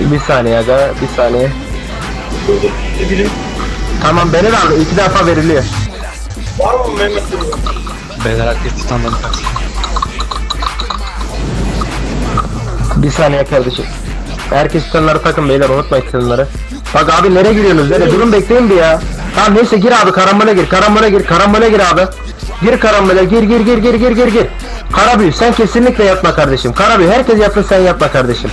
Bir saniye aga, bir saniye. Biri Tamam beni de al, iki defa veriliyor. var mı Mehmet'in? Beyler herkes titanları taksın. Bir saniye kardeşim. Herkes tutanları takın beyler unutmayın tutanları. Bak abi nereye giriyorsunuz? Nereye? Durun bekleyin bir ya. Tamam neyse gir abi karambole gir, karambole gir, karambole gir abi. Gir karambole gir gir gir gir gir gir gir. Karabüyü sen kesinlikle yapma kardeşim. Karabüyü herkes yapsın sen yapma kardeşim.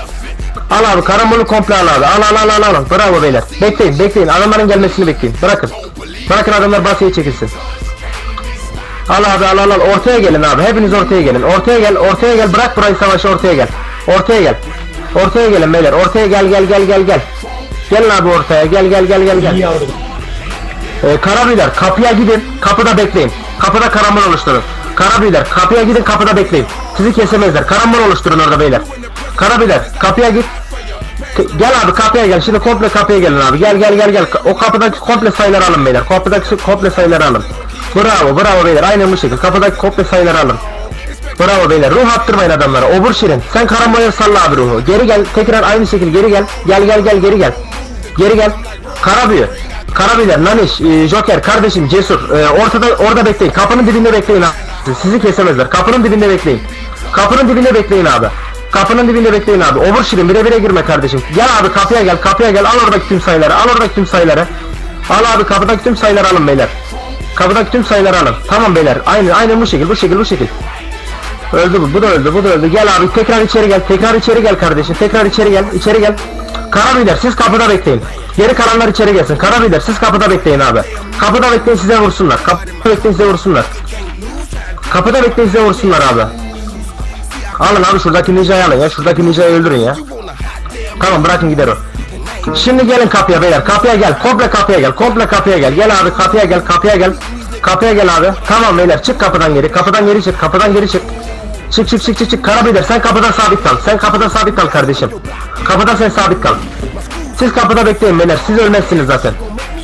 Al abi karambolü komple al abi. Al al al al al. Bravo beyler. Bekleyin bekleyin. Adamların gelmesini bekleyin. Bırakın. Bırakın adamlar basıya çekilsin. Al abi al al al. Ortaya gelin abi. Hepiniz ortaya gelin. Ortaya gel. Ortaya gel. Bırak burayı savaşı ortaya gel. Ortaya gel. Ortaya gelin beyler. Ortaya gel gel gel gel gel. Gelin abi ortaya. Gel gel gel gel gel. Ee, Karabüyler kapıya gidin. Kapıda bekleyin. Kapıda karambol oluşturun. Karabüyler kapıya gidin kapıda bekleyin. Sizi kesemezler. Karambol oluşturun orada beyler. Karabüyler kapıya git. Gel abi kapıya gel. Şimdi komple kapıya gelin abi. Gel gel gel gel. O kapıdaki komple sayıları alın beyler. Kapıdaki komple sayıları alın. Bravo bravo beyler. Aynen bu şekilde. Kapıdaki komple sayıları alın. Bravo beyler. Ruh attırmayın adamlara. Obur Şirin. Sen karamboya salla abi ruhu. Geri gel. Tekrar aynı şekilde geri gel. Gel gel gel geri gel. Geri gel. Karabüyü. Karabüyler, Naniş, e, Joker, kardeşim, Cesur. E, ortada orada bekleyin. Kapının dibinde bekleyin abi. Sizi kesemezler. Kapının dibinde bekleyin. Kapının dibinde bekleyin abi. Kapının dibinde bekleyin abi. Şirin bire bire girme kardeşim. Gel abi kapıya gel. Kapıya gel. Al oradaki tüm sayıları. Al oradaki tüm sayıları. Al abi kapıdaki tüm sayıları alın beyler. Kapıdaki tüm sayıları alın. Tamam beyler. Aynı aynı bu şekil. Bu şekil bu şekil. Öldü bu, bu da öldü, bu da öldü. Gel abi tekrar içeri gel, tekrar içeri gel kardeşim. Tekrar içeri gel, içeri gel. Karabiler siz kapıda bekleyin. Geri kalanlar içeri gelsin. Karabiler siz kapıda bekleyin abi. Kapıda bekleyin size vursunlar. Kapıda bekleyin size vursunlar. Kapıda bekleyin size vursunlar abi. Alın abi şuradaki ninjayı alın ya. Şuradaki ninjayı öldürün ya. Tamam bırakın gider o. Şimdi gelin kapıya beyler. Kapıya gel. Komple kapıya gel. Komple kapıya gel. Gel abi kapıya gel. Kapıya gel. Kapıya gel abi. Tamam beyler çık kapıdan geri. Kapıdan geri çık. Kapıdan geri çık. Çık çık çık çık çık. Karabeyler sen kapıdan sabit kal. Sen kapıdan sabit kal kardeşim. Kapıdan sen sabit kal. Siz kapıda bekleyin beyler. Siz ölmezsiniz zaten.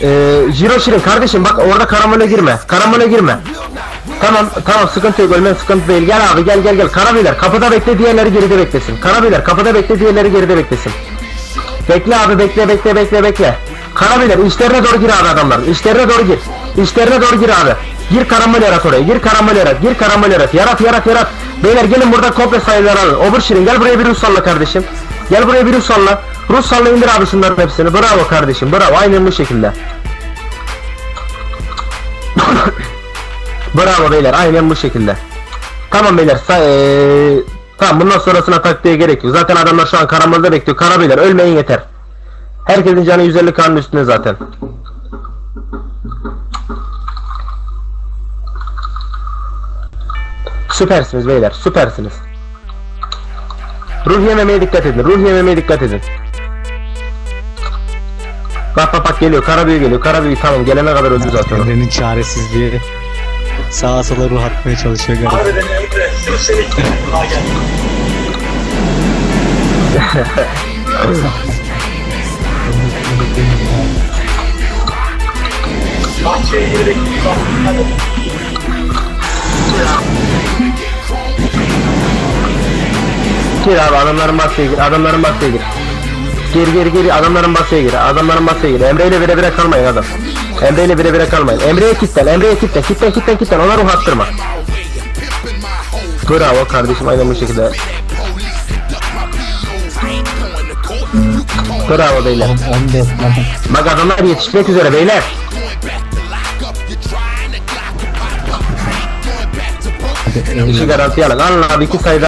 Ee, Jiro Şirin kardeşim bak orada karamole girme. Karamole girme. Tamam tamam sıkıntı yok ölmen sıkıntı değil. Gel abi gel gel gel. Karabeyler kapıda bekle diğerleri geride beklesin. Karabeyler kapıda bekle diğerleri geride beklesin. Bekle abi bekle bekle bekle bekle. Karabiler işlerine doğru gir abi adamlar. İşlerine doğru gir. İşlerine doğru gir abi. Gir karambol yarat oraya. Gir karambol yarat. Gir karambol yarat. Yarat yarat yarat. Beyler gelin burada komple sayıları alın. Obur Şirin gel buraya bir Rus salla kardeşim. Gel buraya bir Rus salla. Rus salla indir abi şunların hepsini. Bravo kardeşim. Bravo. Aynen bu şekilde. Bravo beyler. Aynen bu şekilde. Tamam beyler. Eee, tamam bundan sonrasına taktiğe gerek yok. Zaten adamlar şu an karambolda bekliyor. Karabeyler ölmeyin yeter. Herkesin canı 150 kanın üstünde zaten. Süpersiniz beyler. Süpersiniz. Ruh yememeye dikkat edin. Ruh yememeye dikkat edin. Bak bak bak geliyor. Karabüyü geliyor. Karabüyü tamam gelene kadar öldü zaten. o. Emre'nin çaresizliği. Sağa sola ruh atmaya çalışıyor galiba. Harbiden Emre. Dur seni gel. Bahçeye. Gir abi adamların basıya gir. Adamların basıya gir. Gir gir gir adamların basıya gir. Adamların basıya gir. Emre ile bire bire kalmayın adam. Emre ile bire bire kalmayın. Emre'ye kitlen. Emre'ye kitlen. Kitlen kitlen kitlen. Ona ruh attırma. Bravo kardeşim aynen bu şekilde. Bravo beyler. Bak adamlar yetişmek üzere beyler. İşi garantiye alın. Alın abi iki sayıda